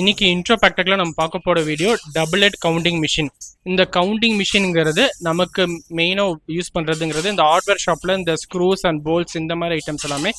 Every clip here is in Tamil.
இன்னைக்கு இன்ட்ரோ பேக்டக்கில் நம்ம பார்க்க போகிற வீடியோ டபுள் எட் கவுண்டிங் மிஷின் இந்த கவுண்டிங் மிஷின்ங்கிறது நமக்கு மெயினாக யூஸ் பண்ணுறதுங்கிறது இந்த ஹார்ட்வேர் ஷாப்பில் இந்த ஸ்க்ரூஸ் அண்ட் போல்ஸ் இந்த மாதிரி ஐட்டம்ஸ் எல்லாமே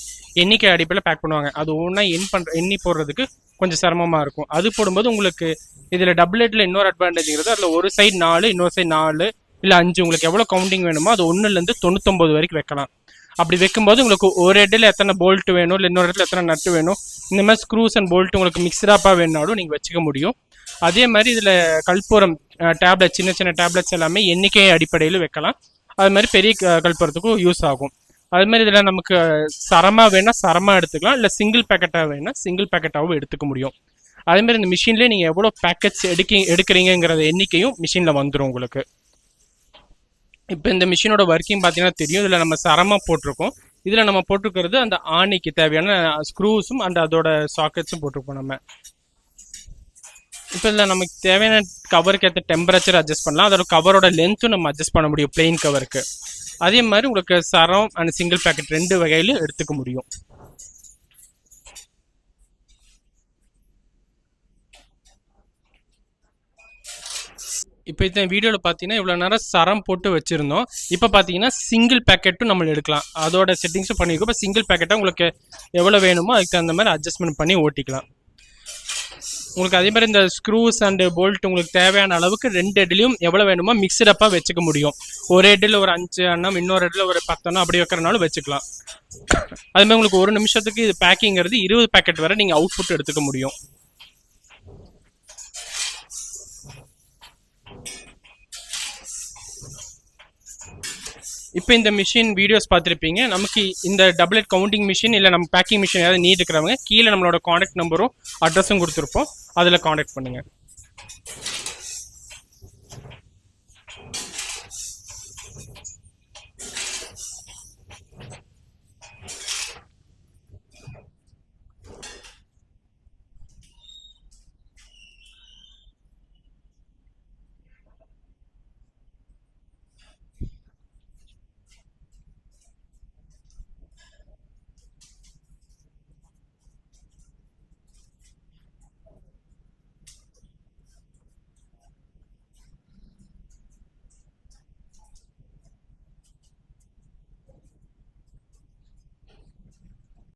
எண்ணிக்கை அடிப்பில் பேக் பண்ணுவாங்க. அது ஒன்றா எண் பண்ணுற எண்ணி போடுறதுக்கு கொஞ்சம் சிரமமாக இருக்கும். அது போடும்போது உங்களுக்கு இதில் டபுள் எட்டில் இன்னொரு அட்வான்டேஜ்ங்கிறது அதில் ஒரு சைடு நாலு இன்னொரு சைடு நாலு இல்லை அஞ்சு உங்களுக்கு எவ்வளோ கவுண்டிங் வேணுமோ அது ஒன்றுலேருந்து தொண்ணூத்தொம்பது வரைக்கும் வைக்கலாம். அப்படி வைக்கும்போது உங்களுக்கு ஒரு இடத்துல எத்தனை போல்ட் வேணும் இல்லை இன்னொரு இடத்துல எத்தனை நட்டு வேணும் இந்த மாதிரி ஸ்க்ரூஸ் அண்ட் போல்ட் உங்களுக்கு மிக்சடாப்பாக வேணாலும் நீங்கள் வச்சுக்க முடியும். அதே மாதிரி இதில் கல்பூரம் டேப்லெட் சின்ன சின்ன டேப்லெட்ஸ் எல்லாமே எண்ணிக்கை அடிப்படையில் வைக்கலாம். அது மாதிரி பெரிய க- கல்பூரத்துக்கும் யூஸ் ஆகும். அது மாதிரி இதில் நமக்கு சரமாக வேணால் சரமாக எடுத்துக்கலாம் இல்லை சிங்கிள் பேக்கெட்டாக வேணால் சிங்கிள் பேக்கெட்டாகவும் எடுத்துக்க முடியும். அதே மாதிரி இந்த மிஷின்லேயே நீங்கள் எவ்வளோ பேக்கெட்ஸ் எடுக்கி எடுக்கிறீங்கிறத எண்ணிக்கையும் மிஷினில் வந்துடும் உங்களுக்கு. இப்போ இந்த மிஷினோட ஒர்க்கிங் பார்த்தீங்கன்னா தெரியும். இதில் நம்ம சரமாக போட்டிருக்கோம். இதில் நம்ம போட்டிருக்கிறது அந்த ஆணிக்கு தேவையான ஸ்க்ரூஸும் அண்ட் அதோட சாக்கெட்ஸும் போட்டிருப்போம் நம்ம. இப்போ இதில் நமக்கு தேவையான கவருக்கு ஏற்ற டெம்பரேச்சர் அட்ஜஸ்ட் பண்ணலாம். அதோட கவரோட லென்த்தும் நம்ம அட்ஜஸ்ட் பண்ண முடியும் பிளெயின் கவருக்கு அதே மாதிரி உங்களுக்கு சரம் அண்ட் சிங்கிள் பேக்கெட் ரெண்டு வகையிலும் எடுத்துக்க முடியும். இப்போ இந்த வீடியோவில் பார்த்தீங்கன்னா இவ்வளோ நேரம் சரம் போட்டு வச்சுருந்தோம். இப்போ பார்த்தீங்கன்னா சிங்கிள் பேக்கெட்டும் நம்ம எடுக்கலாம். அதோட செட்டிங்ஸும் பண்ணியிருக்கோம் இப்போ சிங்கிள் பேக்கெட்டாக உங்களுக்கு எவ்வளோ வேணுமோ அதுக்கு தகுந்த மாதிரி அட்ஜஸ்ட்மெண்ட் பண்ணி ஓட்டிக்கலாம். உங்களுக்கு அதே மாதிரி இந்த ஸ்க்ரூஸ் அண்டு போல்ட் உங்களுக்கு தேவையான அளவுக்கு ரெண்டு ஹெட்லையும் எவ்வளோ வேணுமோ மிக்சடப்பாக வச்சுக்க முடியும். ஒரு ஹெட்டில் ஒரு அஞ்சு அண்ணம் இன்னொரு ஹெட்டில் ஒரு பத்தண்ணம் அப்படி வைக்கிறனாலும் வச்சுக்கலாம். அதுமாதிரி உங்களுக்கு ஒரு நிமிஷத்துக்கு இது பேக்கிங்கிறது இருபது பேக்கெட் வரை நீங்கள் அவுட்புட் எடுத்துக்க முடியும். இப்போ இந்த மிஷின் வீடியோஸ் பார்த்துருப்பீங்க. நமக்கு இந்த டபுள் எட் கவுண்டிங் மிஷின் இல்லை நம்ம பேக்கிங் மிஷின் ஏதாவது நீட் இருக்கிறவங்க கீழே நம்மளோட காண்டாக்ட் நம்பரும் அட்ரஸும் கொடுத்துருப்போம். அதில் காண்டாக்ட் பண்ணுங்கள்